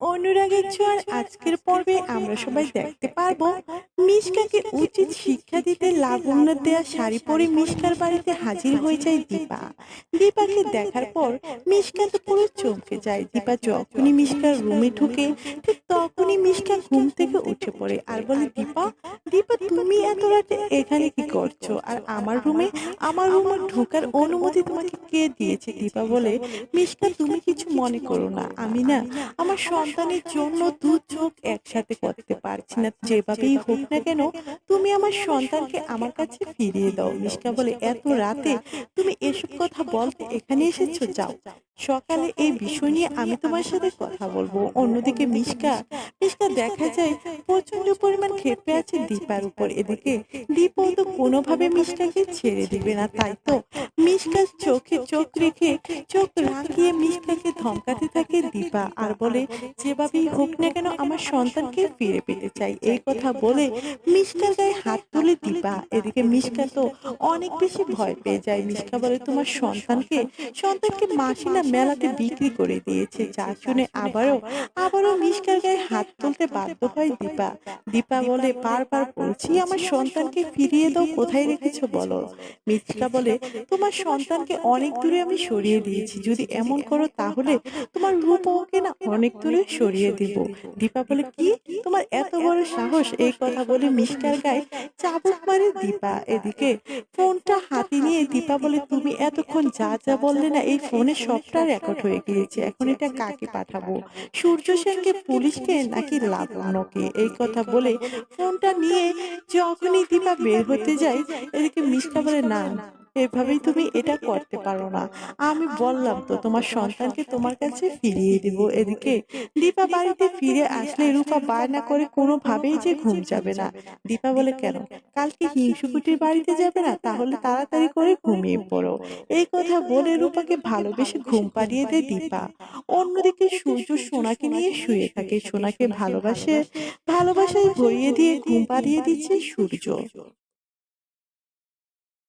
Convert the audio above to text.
অনুরাগের ছোঁয়ার আজকের পর্বে আমরা সবাই দেখতে পারব। মিশকাকে উচিত শিক্ষা দিতে লাবণ্য দেয়া শাড়ি পরে মিশকার বাড়িতে হাজির হয়ে যায় দীপা। দীপাকে দেখার পর মিশকা তো পুরো চমকে যায় দীপা। যখনই মিশকার রুমে ঢুকে ঠিক তখনই মিশকা ঘুম থেকে উঠে পড়ে। আর বলে দীপা দীপা তুমি এত রাতে এখানে কি করছ? আর আমার রুমে আমার রুমে ঢোকার অনুমতি তোমাকে কে দিয়েছে? দীপা বলে মিশকা তুমি কিছু মনে করো না। আমি না আমার সন্তানের জন্য দু চোখ একসাথে করতে পারছি না যেভাবেই হোক না কেন, তুমি আমার সন্তানকে আমার কাছে ফিরিয়ে দাও। মিশকা বলে, এত রাতে তুমি এসব কথা বলতে এখানে এসেছ, যাও। সকালে এই বিষয় নিয়ে আমি তোমার সাথে কথা বলব। অন্যদিকে মিশকা মিশকা দেখা যায় প্রচণ্ড পরিমাণ ক্ষেপে আছে দীপার উপর। এদিকে দীপও তো কোনোভাবে মিশকাকে ছেড়ে দিবে না, তাই তো মিশকার চোখে চোখ রেখে চোখ রাঙিয়ে মিশকাকে ধমকাতে থাকে দীপা। আর বলে, যেভাবেই হোক না কেন, আমার সন্তানকে ফিরে পেতে চাই। এই কথা বলে মিশকার গায়ে হাত তুলে দীপা এদিকে মিশকা তো অনেক বেশি ভয় পেয়ে যায়। মিশকা বলে, তোমার সন্তানকে সন্তানকে মাসিনা মেলাতে বিক্রি করে দিয়েছে। যা শুনে আবারও আবারও মিশকার গায়ে হাত তুলতে বাধ্য হয় দীপা। দীপা বলে, বারবার বলছি, আমার সন্তানকে ফিরিয়ে দাও। কোথায় রেখেছো বলো? মিশকা বলে, তোমার সন্তানকে অনেক দূরে আমি সরিয়ে দিয়েছি। যদি এমন করো তাহলে তোমার রূপকে না অনেক দূরে সরিয়ে দিব। দীপা বলে, কি? তোমার এত বড় সাহস এই কথা বলে মিষ্টার গায়ে, চাবুক মারে দীপা, এদিকে ফোনটা হাতে নিয়ে দীপা বলে, তুমি এতক্ষণ যা যা বললে না, এই ফোনে সবটা রেকর্ড হয়ে গিয়েছে, এখন এটা কাকে পাঠাবো? সূর্য সেনকে পুলিশকে নাকি লাবণ্যকে? এই কথা বলে ফোনটা নিয়ে যখনই দীপা বের হতে যায়, এদিকে মিষ্টা বলে, না এভাবেই তুমি এটা করতে পারো না। আমি বললাম তো, তোমার সন্তানকে তোমার কাছে ফিরিয়ে দিব। এদিকে দীপা বাড়িতে ফিরে আসলে রূপা বায়না করে কোনোভাবেই যে ঘুম যাবে না। দীপা বলে, কেন? কালকে হিংসুকুটির বাড়িতে যাবে না? তাহলে তাড়াতাড়ি করে ঘুমিয়ে পড়ো। এই কথা বলে রূপাকে ভালোবেসে ঘুম পাড়িয়ে দেয় দীপা। অন্যদিকে সূর্য সোনাকে নিয়ে শুয়ে থাকে। সোনাকে ভালোবাসে, ভালোবাসায় ভরিয়ে দিয়ে ঘুম পাড়িয়ে দিচ্ছে সূর্য।